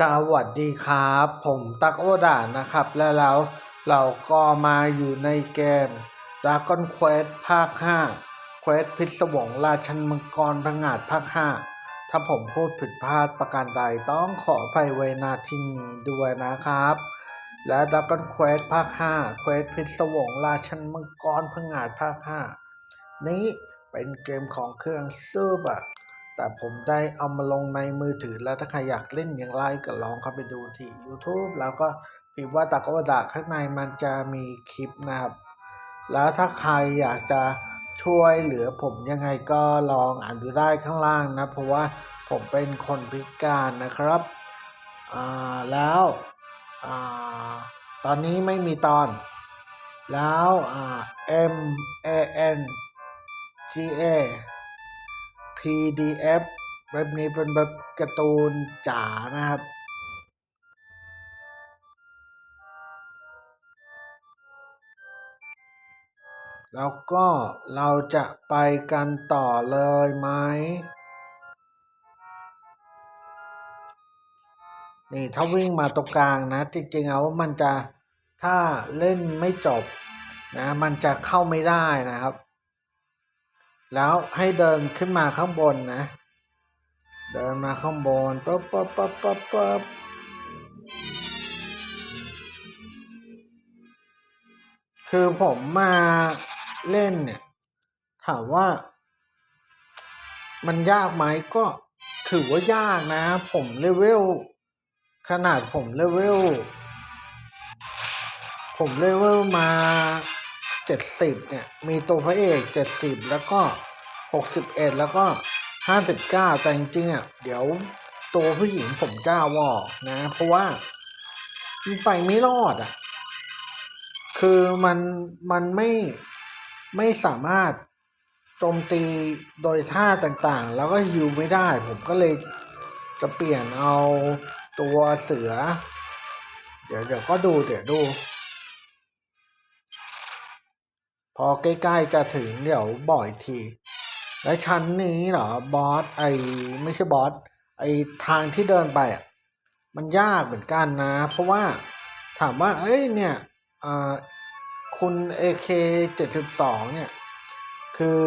สวัสดีครับ ผมตักโอดานะครับ และแล้วเราก็มาอยู่ในเกม Dragon Quest ภาค 5 Quest พิศวงราชันมังกรพังงาดภาค 5 ถ้าผมพูดผิดพลาดประการใดต้องขออภัยไว้ณที่นี้ด้วยนะครับ และ Dragon Quest ภาค 5 Quest พิศวงราชันมังกรพังงาดภาค 5 นี้เป็นเกมของเครื่องซูบะ แต่ผมได้เอามาลงในมือถือแล้วถ้าใครอยากเล่นอย่างไรก็ลองเข้าไปดูที่ YouTube แล้วก็พิมพ์ว่าตะกวดาข้างในมันจะมีคลิปนะครับ แล้วถ้าใครอยากจะช่วยเหลือผมยังไงก็ลองอ่านดูได้ข้างล่างนะ เพราะว่าผมเป็นคนพิการนะครับอ่าแล้วอ่าตอนนี้ไม่มีตอน แล้วอ่า M A N G A PDF เว็บนี้เป็นแบบการ์ตูนจ๋านะครับ แล้วก็เราจะไปกันต่อเลยไหม นี่ถ้าวิ่งมาตรงกลางนะ จริงๆเอามันจะถ้าเล่นไม่จบนะ มันจะเข้าไม่ได้นะครับ แล้วให้เดินขึ้นมาข้างบนนะ เดินมาข้างบนปั๊บปั๊บปั๊บปั๊บปั๊บคือผมมาเล่นเนี่ย ถามว่า มันยากไหมก็ถือว่ายากนะ ผมเลเวล ขนาดผมเลเวล ผมเลเวลมา เจ็ดสิบเนี่ย มีตัวพระเอกเจ็ดสิบแล้วก็หกสิบเอ็ดแล้วก็ห้าสิบเก้าแต่จริงๆอะเดี๋ยวตัวผู้หญิงผมกล้าวอกนะ เพราะว่ามันไปไม่รอดอะ คือมันมันไม่ไม่สามารถโจมตีโดยท่าต่างๆ แล้วก็ฮิวไม่ได้ ผมก็เลยจะเปลี่ยนเอาตัวเสือ เดี๋ยวเดี๋ยวก็ดูเดี๋ยวดู พอใกล้ๆจะถึงเดี๋ยวบอกอีกที และชั้นนี้เหรอบอสไอไม่ใช่บอสไอทางที่เดินไปอะมันยากเหมือนกันนะ เพราะว่าถามว่า เอ้ยเนี่ยอ่าคุณ AK 72 เนี่ย คือ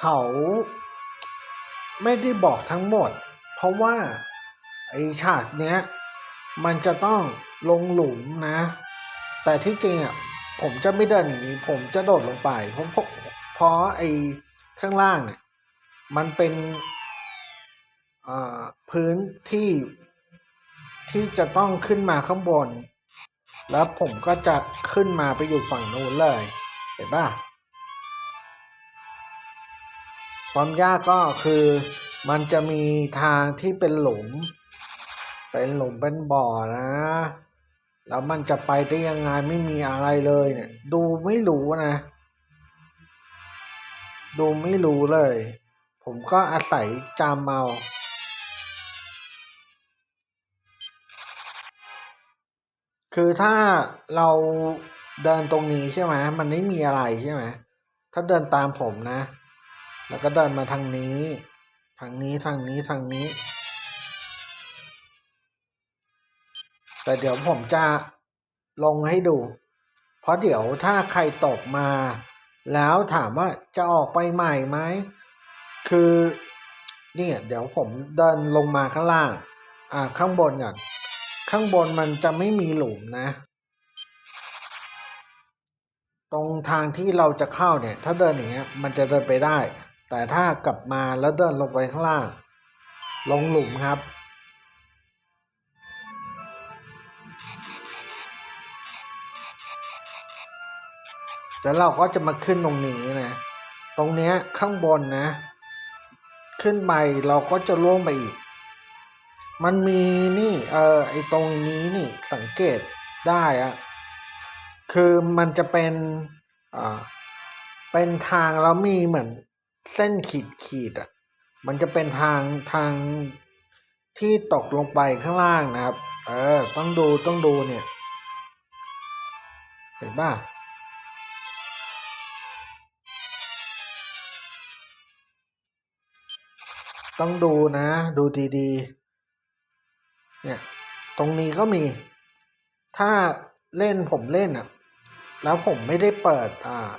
เขาไม่ได้บอกทั้งหมด เพราะว่าไอฉากเนี้ย มันจะต้องลงหลุมนะ แต่ที่จริงอะ ผมจะไม่เดินอย่างนี้ ผมจะโดดลงไปเพราะเพราะเพราะไอ้ข้างล่างเนี่ยมันเป็นพื้นที่ที่จะต้องขึ้นมาข้างบน แล้วผมก็จะขึ้นมาไปอยู่ฝั่งนู้นเลย เห็นป่ะความยากก็คือมันจะมีทางที่เป็นหลุม เป็นหลุมเป็นบ่อนะ แล้วมันจะไปได้ยังไงไม่มีอะไรเลยเนี่ย ดูไม่รู้นะ ดูไม่รู้เลย ผมก็อาศัยจำเอาคือถ้าเราเดินตรงนี้ใช่ไหมมันไม่มีอะไรใช่ไหมถ้าเดินตามผมนะ แล้วก็เดินมาทางนี้ ทางนี้ทางนี้ทางนี้ แต่เดี๋ยวผมจะลงให้ดู เพราะเดี๋ยวถ้าใครตกมา แล้วถามว่าจะออกไปใหม่ไหม คือเนี่ยเดี๋ยวผมเดินลงมาข้างล่าง อ่าข้างบนก่อนข้างบนมันจะไม่มีหลุมนะ ตรงทางที่เราจะเข้าเนี่ย ถ้าเดินอย่างเงี้ย มันจะเดินไปได้ แต่ถ้ากลับมาแล้วเดินลงไปข้างล่าง ลงหลุมครับ แล้วเราก็จะมาขึ้นตรงนี้นะ ตรงเนี้ยข้างบนนะ ขึ้นไปเราก็จะล่วงไปอีก มันมีนี่เออไอตรงนี้นี่สังเกตได้อะคือมันจะเป็นอ่าเป็นทางแล้วมีเหมือนเส้นขีดขีดอะ มันจะเป็นทางทางที่ตกลงไปข้างล่างนะครับ เออ ต้องดูต้องดูเนี่ย เห็นป่ะ ต้องดูนะ ดูดีๆ เนี่ย ตรงนี้ก็มี ถ้าเล่นผมเล่นอะแล้วผมไม่ได้เปิดอ่า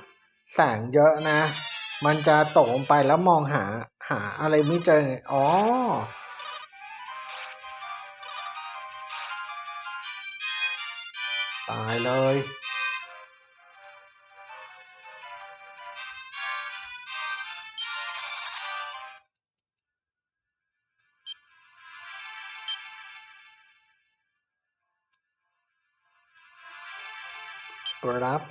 แสงเยอะนะ มันจะตกลงไปแล้วมองหาหาอะไรไม่เจอ อ๋อ ตายเลย รับ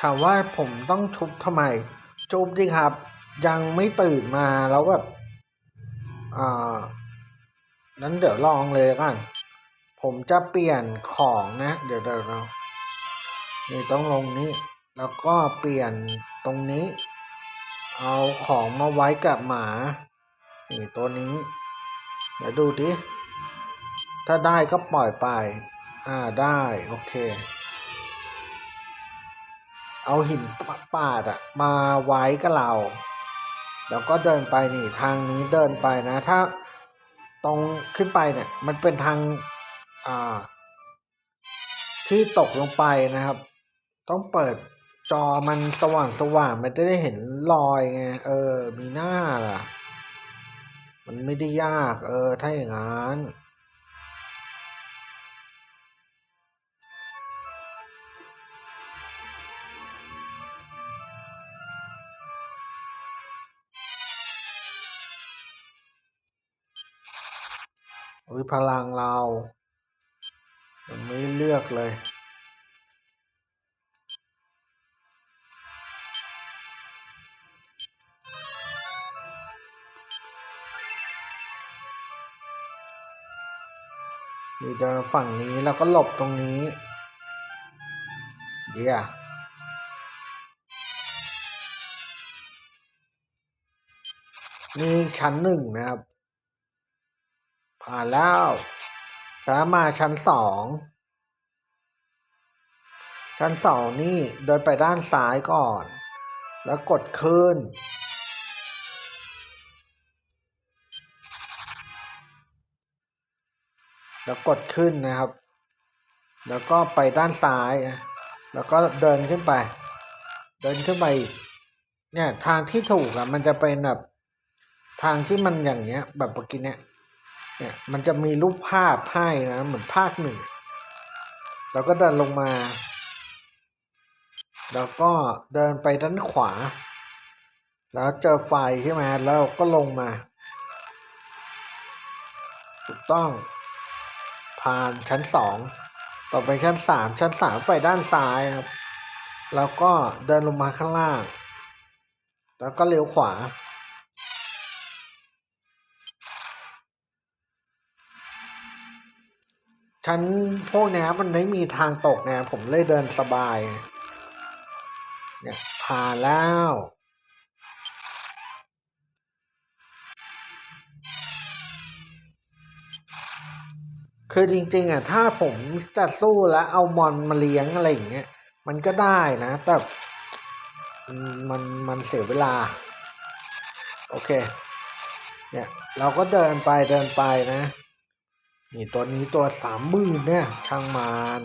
ถามว่าผมต้องทุบทำไมทุบดิครับ ยังไม่ตื่นมาแล้วแบบอ่านั้นเดี๋ยวลองเลยกัน ผมจะเปลี่ยนของนะ เดี๋ยวเดี๋ยวเรานี่ต้องลงนี้ แล้วก็เปลี่ยนตรงนี้ เอาของมาไว้กับหมา นี่ตัวนี้ เดี๋ยวดูดิ ถ้าได้ก็ปล่อยไป อ่าได้ โอเค เอาหินปาดอะมาไว้กับเรา แล้วก็เดินไปนี่ทางนี้เดินไปนะ ถ้าตรงขึ้นไปเนี่ย มันเป็นทาง ที่ตกลงไปนะครับ ต้องเปิดจอมันสว่างสว่างมันจะได้เห็นรอยไง เออ มีหน้าล่ะ มันไม่ได้ยาก เออ ถ้าอย่างนั้นอุ้ยพลังเรา ยังไม่เลือกเลยนี่เดินฝั่งนี้แล้วก็หลบตรงนี้เดี๋ยวนี่ชั้นหนึ่งนะครับ ผ่านแล้ว แล้วมาชั้นสอง ชั้นสองนี่เดินไปด้านซ้ายก่อน แล้วกดขึ้น แล้วกดขึ้นนะครับ แล้วก็ไปด้านซ้ายนะ แล้วก็เดินขึ้นไป เดินขึ้นไป เนี่ยทางที่ถูกอะมันจะเป็นแบบทางที่มันอย่างเงี้ย แบบเมื่อกี้เนี่ย เนี่ยมันจะมีรูปภาพให้นะเหมือนภาคหนึ่งแล้วก็เดินลงมา แล้วก็เดินไปด้านขวา แล้วเจอไฟใช่ไหมแล้วก็ลงมา ถูกต้อง ผ่านชั้นสองต่อไปชั้นสามชั้นสามไปด้านซ้ายครับ แล้วก็เดินลงมาข้างล่าง แล้วก็เลี้ยวขวา ชั้นพวกนี้มันไม่มีทางตกไงผมเลยเดินสบาย เนี่ยผ่านแล้วคือจริงๆอะถ้าผมจะสู้แล้วเอามอนมาเลี้ยงอะไรอย่างเงี้ยมันก็ได้นะ แต่มันมันเสียเวลา โอเค เนี่ย เราก็เดินไปเดินไปนะ นี่ตัวนี้ตัวสามหมื่นเนี่ยช่างมัน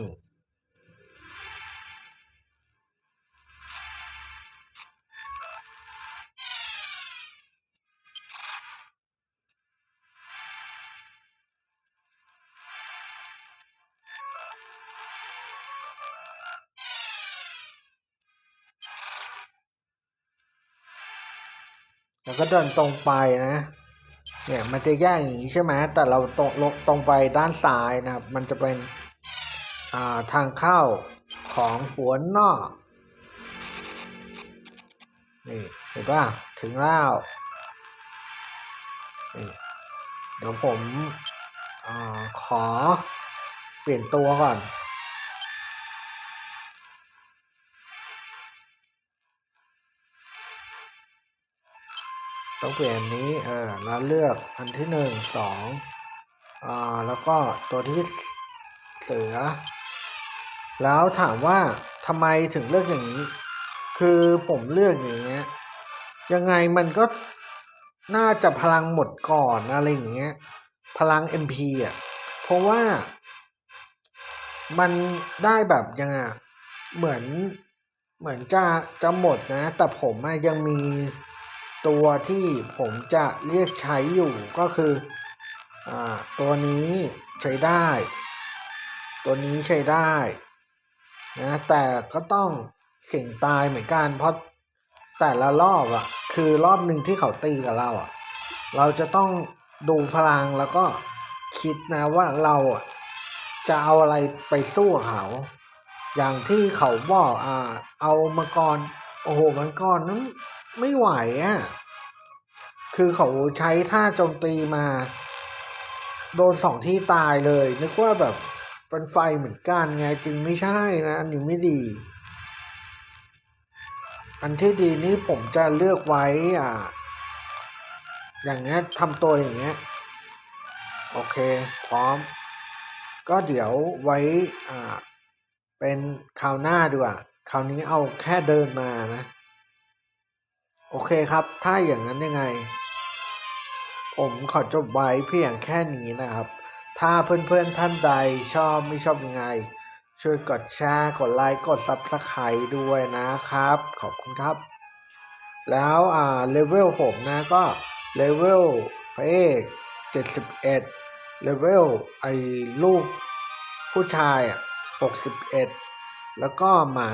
แล้วก็เดินตรงไปนะ เนี่ยมันจะแยกอย่างนี้ใช่ไหมแต่เราตรงลงตรงไปด้านซ้ายนะครับ มันจะเป็นอ่าทางเข้าของหัวนอก นี่เห็นป่ะถึงแล้วนี่เดี๋ยวผมอขอเปลี่ยนตัวก่อน ต้องเปลี่ยนนี้เออแล้วเลือกอันที่หนึ่งสองอ่าแล้วก็ตัวที่เสือ แล้วถามว่าทำไมถึงเลือกอย่างนี้ คือผมเลือกอย่างเงี้ยยังไงมันก็น่าจะพลังหมดก่อนอะไรอย่างเงี้ย พลัง MP อะ เพราะว่า มันได้แบบยังไงเหมือนเหมือนจะจะหมดนะ แต่ผมยังมี ตัวที่ผมจะเรียกใช้อยู่ก็คืออตัวนี้ใช้ได้ ตัวนี้ใช้ได้นะแต่ก็ต้องเสี่ยงตายเหมือนกันเพราะแต่ละรอบอะ คือรอบหนึ่งที่เขาตีกับเราอะ เราจะต้องดูพลังแล้วก็คิดนะว่าเราอะจะเอาอะไรไปสู้เขา อย่างที่เขาบอกอ่า เอามังกร โอ้โหมังกรนั้นไม่ไหวอะ คือเขาใช้ท่าโจมตีมา โดนสองที่ตายเลย นึกว่าแบบเป็นไฟเหมือนกันไงจริงไม่ใช่นะ อันนี้ไม่ดี อันที่ดีนี่ผมจะเลือกไว้อ่าอย่างเงี้ยทำตัวอย่างเงี้ย โอเค พร้อม ก็เดี๋ยวไว้อ่าเป็นคราวหน้าดีกว่า คราวนี้เอาแค่เดินมานะ โอเคครับ ถ้าอย่างนั้นยังไง ผมขอจบไว้เพียงแค่นี้นะครับ ถ้าเพื่อนๆท่านใดชอบไม่ชอบยังไง ช่วยกดแชร์กดไลค์กดซับสไครต์ด้วยนะครับ ขอบคุณครับ แล้วอ่าเลเวลผมนะก็เลเวลพระเอกเจ็ดสิบเอ็ดเลเวลไอ้ลูกผู้ชายอะหกสิบเอ็ด แล้วก็หมา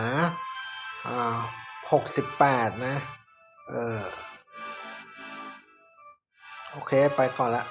อ่าหกสิบแปดนะ เออ โอเค ไปก่อนละ